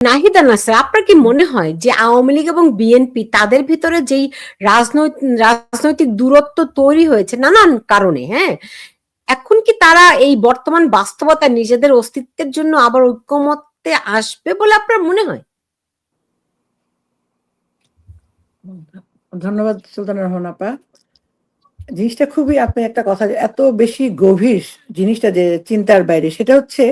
নাহিদা নাসির, আপনার কি মনে হয় যে আওয়ামী লীগ এবং বিএনপি তাদের ভিতরে যেই রাজনৈতিক দূরত্ব তৈরি হয়েছে নানান কারণে হ্যাঁ? এখন কি তারা এই বর্তমান বাস্তবতা নিজেদের অস্তিত্বের জন্য আবার ঐক্যমত্যে আসবে বলে আপনার মনে হয়? ধন্যবাদ সুলতান রহমান আপা। জিনিসটা খুবই, আপনি একটা কথা এত বেশি গভীর জিনিসটা যে চিন্তার বাইরে, সেটা হচ্ছে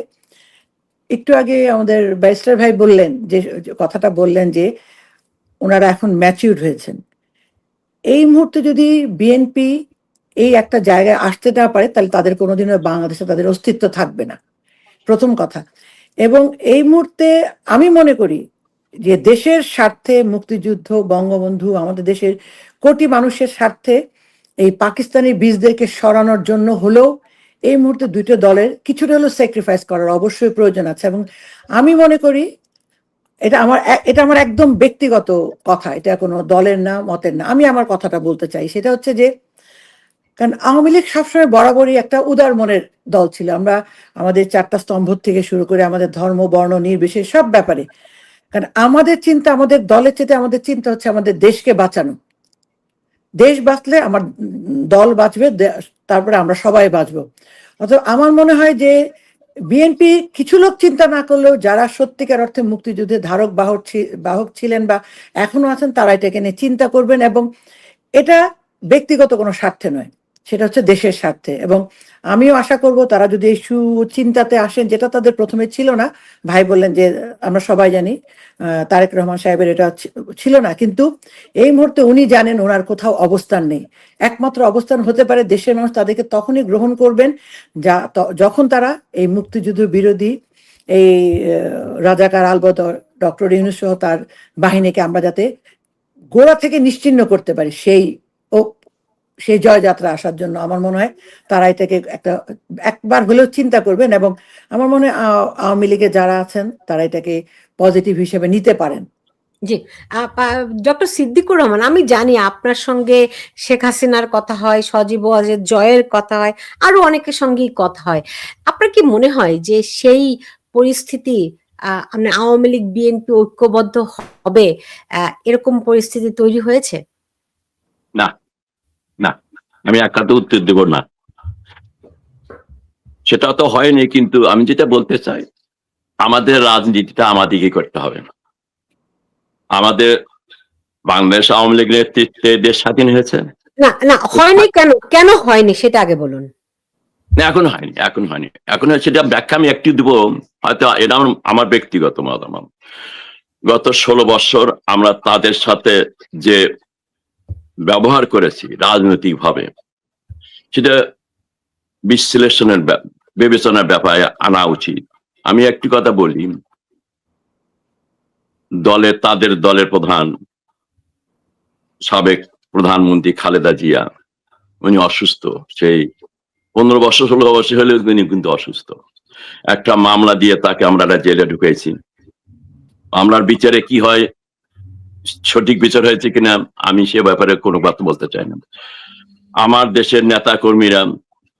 একটু আগে আমাদের ব্যারিস্টার ভাই বললেন যে কথাটা বললেন যে, ওনারা এখন ম্যাচিউর হয়েছেন। এই মুহূর্তে যদি বিএনপি এই একটা জায়গায় আসতে না পারে, তাহলে তাদের কোনোদিনও বাংলাদেশে তাদের অস্তিত্ব থাকবে না। প্রথম কথা। এবং এই মুহূর্তে আমি মনে করি যে, দেশের স্বার্থে মুক্তিযুদ্ধ, বঙ্গবন্ধু, আমাদের দেশের কোটি মানুষের স্বার্থে এই পাকিস্তানি বীজদেরকে সরানোর জন্য হলেও এই মুহূর্তে দুটো দলের কিছুটা হলেও স্যাক্রিফাইস করার অবশ্যই প্রয়োজন আছে এবং আমি মনে করি এটা আমার এটা আমার একদম ব্যক্তিগত কথা, এটা কোনো দলের না, মতের না। আমি আমার কথাটা বলতে চাই, সেটা হচ্ছে যে, কারণ আওয়ামী লীগ সবসময় বরাবরই একটা উদার মনের দল ছিল। আমরা আমাদের চারটা স্তম্ভ থেকে শুরু করে আমাদের ধর্ম, বর্ণ, নির্বিশেষ সব ব্যাপারে। কারণ আমাদের চিন্তা, আমাদের দলের চেয়ে আমাদের চিন্তা হচ্ছে আমাদের দেশকে বাঁচানো। দেশ বাঁচলে আমার দল বাঁচবে তারপরে আমরা সবাই বাঁচবো। অথবা আমার মনে হয় যে বিএনপি কিছু লোক চিন্তা না করলেও যারা সত্যিকার অর্থে মুক্তিযুদ্ধে ধারক বাহক বাহক ছিলেন বা এখনও আছেন, তারা এটাকে নিয়ে চিন্তা করবেন এবং এটা ব্যক্তিগত কোনো স্বার্থে নয়। সেটা হচ্ছে দেশের স্বার্থে। এবং আমিও আশা করব তারা যদি এই সুচিন্তাতে আসেন, যেটা তাদের প্রথমে ছিল না, ভাই বললেন যে, আমরা সবাই জানি তারেক রহমান সাহেবের এটা ছিল না। কিন্তু এই মুহূর্তে উনি জানেন ওনার কোথাও অবস্থান নেই। একমাত্র অবস্থান হতে পারে দেশের মানুষ তাদেরকে তখনই গ্রহণ করবেন যা যখন তারা এই মুক্তিযুদ্ধ বিরোধী, এই রাজাকার আলবদ ডক্টর ইউনুস তার বাহিনীকে আমরা যাতে গোড়া থেকে নিশ্চিহ্ন করতে পারি, সেই ও সেই জয়যাত্রা আসার জন্য আমার মনে হয় তারা এটাকে একটা একবার হলেও চিন্তা করবেন এবং আমার মনে হয় আ- আওয়ামী লীগে যারা আছেন তারা এটাকে পজিটিভ হিসেবে নিতে পারেন। জি ডক্টর সিদ্দিকুর রহমান আমি জানি আপনার সঙ্গে শেখ হাসিনার কথা হয় সজীব ওয়াজেদ জয়ের কথা হয় আরও অনেকের সঙ্গেই কথা হয়। আপনার কি মনে হয় যে সেই পরিস্থিতি আহ, মানে আওয়ামী লীগ বিএনপি ঐক্যবদ্ধ হবে আহ, এরকম পরিস্থিতি তৈরি হয়েছে? আমি একাতে উত্তর দেব না। সেটা তো হয়নি কিন্তু আমি যেটা বলতে চাই আমাদের রাজনীতিটা আমাদেরকে করতে হবে। আমাদের বাংলাদেশ আওয়ামী লীগ নেতৃত্বে দেশ স্বাধীন হয়েছে। না না হয়নি কেন? কেন হয়নি? সেটা আগে বলুন। না এখন হয়নি এখন হয়নি। এখন সেটা ব্যাখ্যা আমি একটি দেবো হয়তো এটা আমার ব্যক্তিগত মতামত। গত ষোলো বছর আমরা তাদের সাথে যে ব্যবহার করেছি রাজনৈতিক ভাবে সেটা বিশ্লেষণের বিবেচনার ব্যাপারে আনা উচিত। আমি একটি কথা বলি। দলে, তাদের দলের প্রধান সাবেক প্রধানমন্ত্রী খালেদা জিয়া, উনি অসুস্থ। সেই পনেরো বছর, ষোলো বছর হলেও তিনি কিন্তু অসুস্থ। একটা মামলা দিয়ে তাকে আমরা জেলে ঢুকেছি। মামলার বিচারে কি হয়? সঠিক বিচার হয়েছে কিনা, আমি সে ব্যাপারে কোনো কথা বলতে চাই না। আমার দেশের নেতা কর্মীরা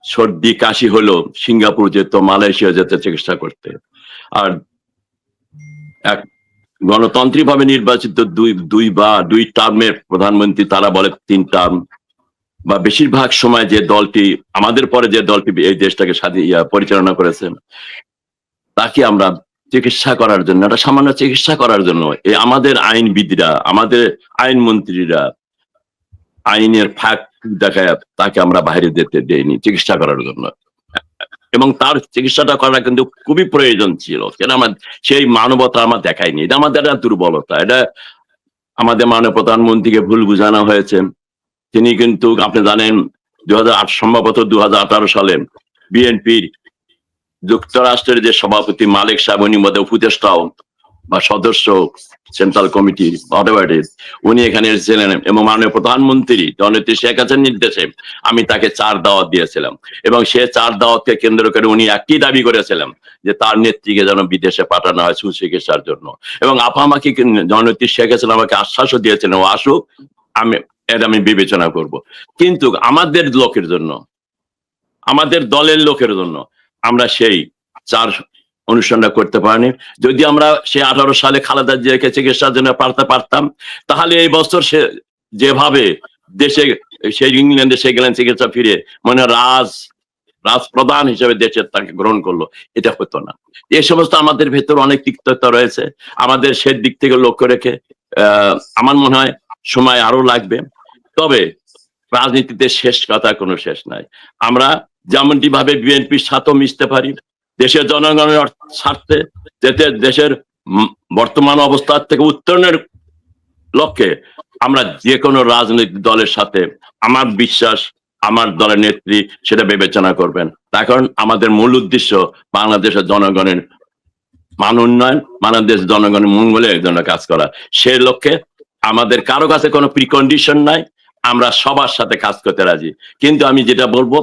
সর্দি, কাশি হলো সিঙ্গাপুর যেত, মালয়েশিয়া যেতে চিকিৎসা করতে। আর এক গণতান্ত্রিক ভাবে নির্বাচিত দুই দুই বা দুই টার্মের প্রধানমন্ত্রী, তারা বলে তিন টার্ম বা বেশিরভাগ সময় যে দলটি, আমাদের পরে যে দলটি এই দেশটাকে স্বাধীন পরিচালনা করেছে, তাকে আমরা চিকিৎসা করার জন্য, একটা সামান্য চিকিৎসা করার জন্য এই আমাদের আইনবিদরা, আমাদের আইন মন্ত্রীরা আইনের ফাঁক দেখায় তাকে আমরা বাইরে যেতে দেইনি চিকিৎসা করার জন্য। এবং তার চিকিৎসাটা করা কিন্তু খুবই প্রয়োজন ছিল। কেন আমার, সেই মানবতা আমার দেখায়নি। এটা আমাদের দুর্বলতা। এটা আমাদের মাননীয় প্রধানমন্ত্রীকে ভুল বুঝানো হয়েছে। তিনি কিন্তু, আপনি জানেন দু হাজার আট, সম্ভবত দু হাজার আঠারো সালে বিএনপির যুক্তরাষ্ট্রের যে সভাপতি মালিক সাহেব, উনি মধ্যে উপদেষ্টাও বা সদস্য সেন্ট্রাল কমিটি উনি এখানে এসেছিলেন এবং মাননীয় প্রধানমন্ত্রী জননেত্রী শেখ হাসিনার নির্দেশে আমি তাকে চার দাওয়াত দিয়েছিলাম। এবং সে চার দাওয়াতকে কেন্দ্র করে উনি একই দাবি করেছিলেন যে তার নেত্রীকে যেন বিদেশে পাঠানো হয় সুচিকিৎসার জন্য। এবং আপামাকে জননেত্রী শেখ হাসিনা আমাকে আশ্বাসও দিয়েছিলেন ও আসুক, আমি এর আমি বিবেচনা করব। কিন্তু আমাদের লোকের জন্য, আমাদের দলের লোকের জন্য আমরা সেই চার অনুষ্ঠানটা করতে পারিনি। যদি আমরা সে আঠারো সালে খালেদা জিয়াকে চিকিৎসার জন্য পারতে পারতাম, তাহলে এই বছর সে যেভাবে দেশে, সেই ইংল্যান্ডে সে গেলেন চিকিৎসা ফিরে মানে রাজ, রাজপ্রধান হিসেবে দেশের তাকে গ্রহণ করল, এটা হতো না। এ সমস্ত আমাদের ভেতর অনেক তিক্ততা রয়েছে। আমাদের সে দিক থেকে লক্ষ্য রেখে আমার মনে হয় সময় আরও লাগবে। তবে রাজনীতিতে শেষ কথা কোনো শেষ নাই। আমরা যেমনটি ভাবে বিএনপির সাথেও মিশতে পারি। দেশের জনগণের স্বার্থে যাতে দেশের বর্তমান অবস্থার থেকে উত্তরণের লক্ষ্যে আমরা যে কোনো রাজনৈতিক দলের সাথে আমার বিশ্বাস, আমার দলের নেত্রী সেটা বিবেচনা করবেন। তার কারণ আমাদের মূল উদ্দেশ্য বাংলাদেশের জনগণের মান উন্নয়ন, বাংলাদেশ জনগণের মঙ্গলের জন্য কাজ করা। সেই লক্ষ্যে আমাদের কারও কাছে কোনো প্রিকন্ডিশন নাই। আমরা সবার সাথে কাজ করতে রাজি। কিন্তু আমি যেটা বলব,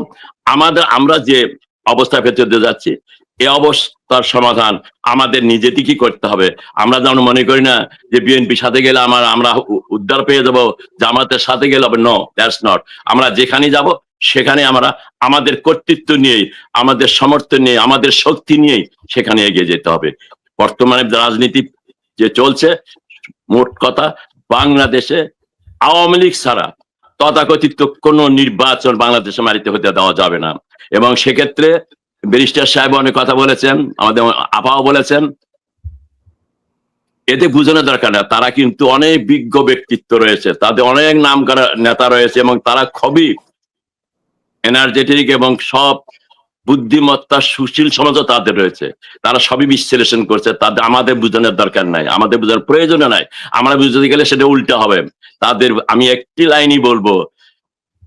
আমাদের, আমরা যে অবস্থার ভেতর যাচ্ছি, এ অবস্থার সমাধান আমাদের নিজেদেরই করতে হবে। আমরা যেমন মনে করি না যে বিএনপি সাথে গেলে আমার, আমরা উদ্ধার পেয়ে যাব, জামাতের সাথে গেলে হবে। নো দ্যাটস নট আমরা যেখানে যাব, সেখানে আমরা আমাদের কর্তৃত্ব নিয়েই, আমাদের সমর্থন নিয়ে আমাদের শক্তি নিয়েই সেখানে এগিয়ে যেতে হবে। বর্তমানে রাজনীতি যে চলছে, মোট কথা, বাংলাদেশে আওয়ামী লীগ ছাড়া তথাকথিত কোন নির্বাচন বাংলাদেশে মারিতে হতে দেওয়া যাবে না। এবং সেক্ষেত্রে ব্যারিস্টার সাহেব অনেক কথা বলেছেন, আমাদের আপাও বলেছেন। এতে বুঝানো দরকার না, তারা কিন্তু অনেক বিজ্ঞ ব্যক্তিত্ব রয়েছে, তাদের অনেক নাম করা নেতা রয়েছে এবং তারা খুবই এনার্জেটিক এবং সব বুদ্ধিমত্তা, সুশীল সমাজও তাদের রয়েছে। তারা সবই বিশ্লেষণ করছে, তাদের, আমাদের বোঝানোর দরকার নাই, আমাদের বোঝানোর প্রয়োজন নাই। আমরা বুঝতে গেলে সেটা উল্টা হবে। তাদের, আমি একটি লাইনই বলব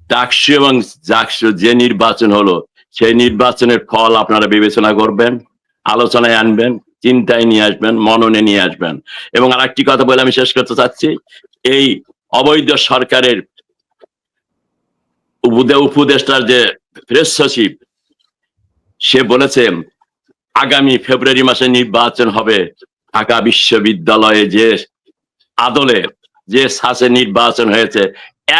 ডাকসু এবং জাকসু যে নির্বাচন হলো, সেই নির্বাচনের ফল আপনারা বিবেচনা করবেন, আলোচনায় আনবেন, চিন্তায় নিয়ে আসবেন, মননে নিয়ে আসবেন। এবং আরেকটি কথা বলে আমি শেষ করতে চাচ্ছি, এই অবৈধ সরকারের উপদে- উপদেষ্টার যে প্রেস সচিব সে বলেছে, আগামী ফেব্রুয়ারি মাসে নির্বাচন হবে। ঢাকা বিশ্ববিদ্যালয়ে যে আদলে যে সাসে নির্বাচন হয়েছে,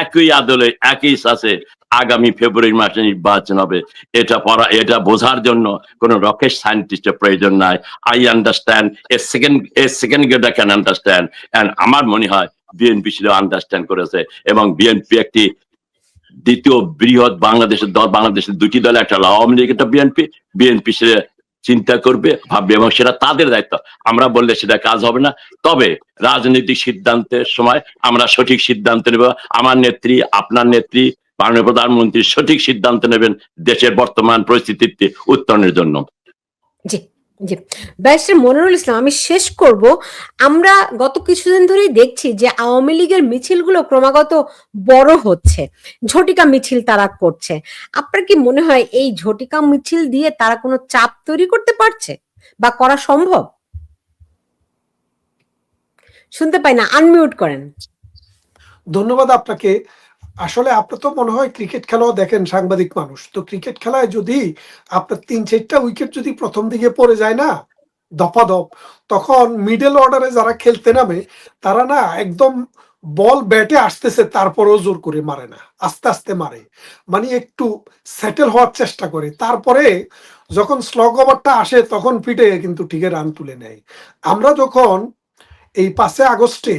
একই আদলে, একই সাসে আগামী ফেব্রুয়ারি মাসে নির্বাচন হবে। এটা পড়া, এটা বোঝার জন্য কোন রকেট সায়েন্টিস্টের প্রয়োজন নাই। I understand a second a second grader can understand and আমার মনে হয় বিএনপি সেটা আন্ডারস্ট্যান্ড করেছে। এবং বিএনপি একটি দ্বিতীয় বৃহৎ বাংলাদেশের দল, বাংলাদেশের দুটি দল, একটা আওয়ামী লীগ, একটা বিএনপি বিএনপি সে চিন্তা করবে, ভাববে, এবং সেটা তাদের দায়িত্ব। আমরা বললে সেটা কাজ হবে না। তবে রাজনৈতিক সিদ্ধান্তের সময় আমরা সঠিক সিদ্ধান্ত নেব। আমার নেত্রী, আপনার নেত্রী, মাননীয় প্রধানমন্ত্রী সঠিক সিদ্ধান্ত নেবেন দেশের বর্তমান পরিস্থিতিতে উত্তরণের জন্য। জি। জি। ব্যারিস্টার মনিরুল ইসলাম, আমি শেষ করব। আমরা গত কিছুদিন ধরেই দেখছি যে আওয়ামী লীগের মিছিলগুলো ক্রমাগত বড় হচ্ছে। ঝটিকা মিছিল তারা করছে। আপনার কি মনে হয় এই ঝটিকা মিছিল দিয়ে তারা কোনো চাপ তৈরি করতে পারছে? বা করা সম্ভব? শুনতে পাই না আনমিউট করেন। ধন্যবাদ আপনাকে। আসলে আপনার তো মনে হয় ক্রিকেট খেলাও দেখেন সাংবাদিক মানুষ। তো ক্রিকেট খেলায় যদি আপনার তিন চারটা উইকেট যদি প্রথম দিকে পড়ে যায় না দফাদপ তখন মিডল অর্ডারে যারা খেলতে নামে, তারা না একদম বল ব্যাটে আসতেছে, তারপরেও জোর করে মারে না, আস্তে আস্তে মারে। মানে একটু সেটেল হওয়ার চেষ্টা করে। তারপরে যখন স্লগ ওভারটা আসে, তখন পিটে কিন্তু ঠিক রান তুলে নেয়। আমরা যখন এই পাঁচে আগস্টে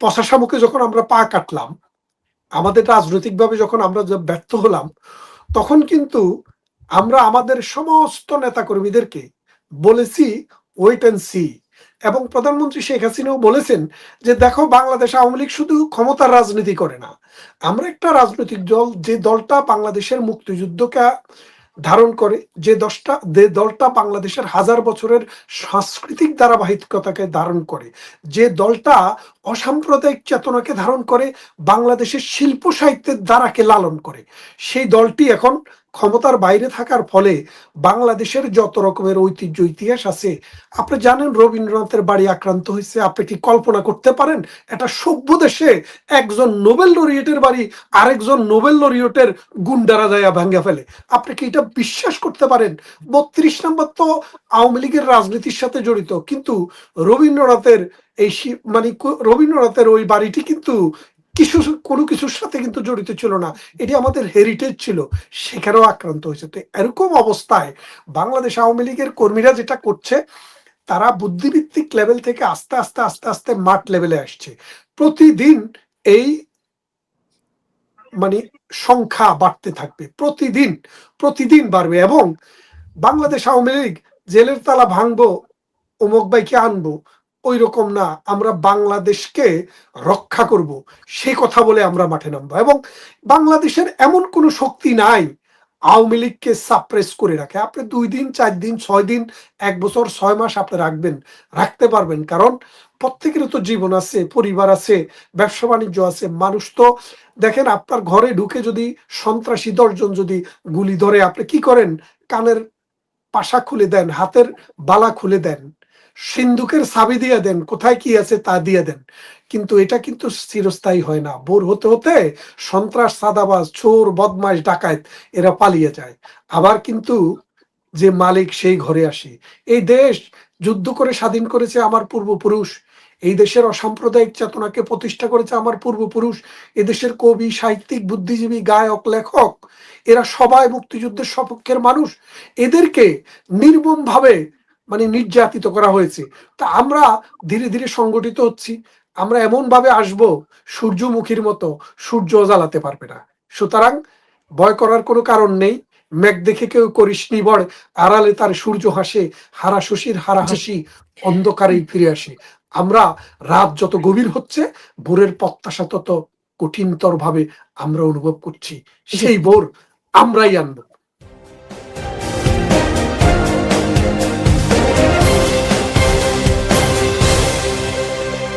পশাসা মুখে যখন আমরা পা কাটলাম আমাদের রাজনৈতিকভাবে যখন আমরা ব্যর্থ হলাম, তখন কিন্তু আমরা আমাদের সমস্ত নেতাকর্মীদেরকে বলেছি ওয়েট অ্যান্ড সি এবং প্রধানমন্ত্রী শেখ হাসিনাও বলেছেন যে, দেখো, বাংলাদেশ আওয়ামী লীগ শুধু ক্ষমতার রাজনীতি করে না। আমরা একটা রাজনৈতিক দল, যে দলটা বাংলাদেশের মুক্তিযুদ্ধকে ধারণ করে যে দশটা, যে দলটা বাংলাদেশের হাজার বছরের সাংস্কৃতিক ধারাবাহিকতাকে ধারণ করে, যে দলটা অসাম্প্রদায়িক চেতনাকে ধারণ করে, বাংলাদেশের শিল্প সাহিত্যের দ্বারাকে লালন করে, সেই দলটি এখন ক্ষমতার বাইরে থাকার ফলে বাংলাদেশের যত রকমের ঐতিহ্য, ইতিহাস আছে, আপনি জানেন রবীন্দ্রনাথের বাড়ি আক্রান্ত হয়েছে, আপনি কি কল্পনা করতে পারেন? এটা সভ্য দেশে একজন নোবেল লরিয়েটের বাড়ি আরেকজন নোবেল লরিয়েটের গুন্ডারা যায় ভাঙ্গা ফেলে। আপনি কি এটা বিশ্বাস করতে পারেন? বত্রিশ নম্বর তো আওয়ামী লীগের রাজনীতির সাথে জড়িত, কিন্তু রবীন্দ্রনাথের এই মানে রবীন্দ্রনাথের ওই বাড়িটি কিন্তু কিছু, কোনো কিছুর সাথে কিন্তু জড়িত ছিল না। এটি আমাদের হেরিটেজ ছিল, সেখানেও আক্রান্ত হয়েছে। তো এরকম অবস্থায় বাংলাদেশ আওয়ামী লীগের কর্মীরা যেটা করছে, তারা বুদ্ধিভিত্তিক লেভেল থেকে আস্তে আস্তে আস্তে আস্তে মাঠ লেভেলে আসছে। প্রতিদিন এই মানে সংখ্যা বাড়তে থাকবে, প্রতিদিন প্রতিদিন বাড়বে এবং বাংলাদেশ আওয়ামী লীগ জেলের তালা ভাঙবো, অমুক ভাইকে আনব ওই রকম না, আমরা বাংলাদেশকে রক্ষা করব। সেই কথা বলে আমরা মাঠে নামবো এবং বাংলাদেশের এমন কোনো শক্তি নাই, আওয়ামী লীগকে সাপ্রেস করে রাখে। আপনি দুই দিন, চার দিন, ছয় দিন, এক বছর, ছয় মাস আপনি রাখবেন, রাখতে পারবেন। কারণ প্রত্যেকের তো জীবন আছে, পরিবার আছে, ব্যবসা বাণিজ্য আছে, মানুষ তো দেখেন আপনার ঘরে ঢুকে যদি সন্ত্রাসী দশজন যদি গুলি ধরে, আপনি কি করেন? কানের পাশা খুলে দেন, হাতের বালা খুলে দেন। সিন্ধুকের সাবি দিয়ে দেন, কোথায় কি আছে তা দিয়ে দেন। কিন্তু এটা কিন্তু চিরস্থায়ী হয় না। বোর হতে হতে সন্ত্রাস সাদাবাজ চোর বদমাস ডাকাত, এরা পালিয়ে যায়। আবার কিন্তু যে মালিক সেই ঘরে আসে। এই দেশ যুদ্ধ করে স্বাধীন করেছে আমার পূর্বপুরুষ। এই দেশের অসাম্প্রদায়িক চেতনাকে প্রতিষ্ঠা করেছে আমার পূর্বপুরুষ। এদেশের কবি, সাহিত্যিক, বুদ্ধিজীবী, গায়ক, লেখক, এরা সবাই মুক্তিযুদ্ধের সপক্ষের মানুষ। এদেরকে নির্মমভাবে মানে নির্যাতিত করা হয়েছে। তা আমরা ধীরে ধীরে সংগঠিত হচ্ছি। আমরা এমন ভাবে আসব, সূর্যমুখীর মতো সূর্য জ্বালাতে পারবে না। সুতরাং ভয় করার কোনো কারণ নেই। মেঘ দেখে কেউ করিস নিবড় আড়ালে তার সূর্য হাসে, হারা শশীর হারা হাসি অন্ধকারেই ফিরে আসে। আমরা রাত যত গভীর হচ্ছে, ভোরের প্রত্যাশা তত কঠিনতর ভাবে আমরা অনুভব করছি। সেই ভোর আমরাই আনব।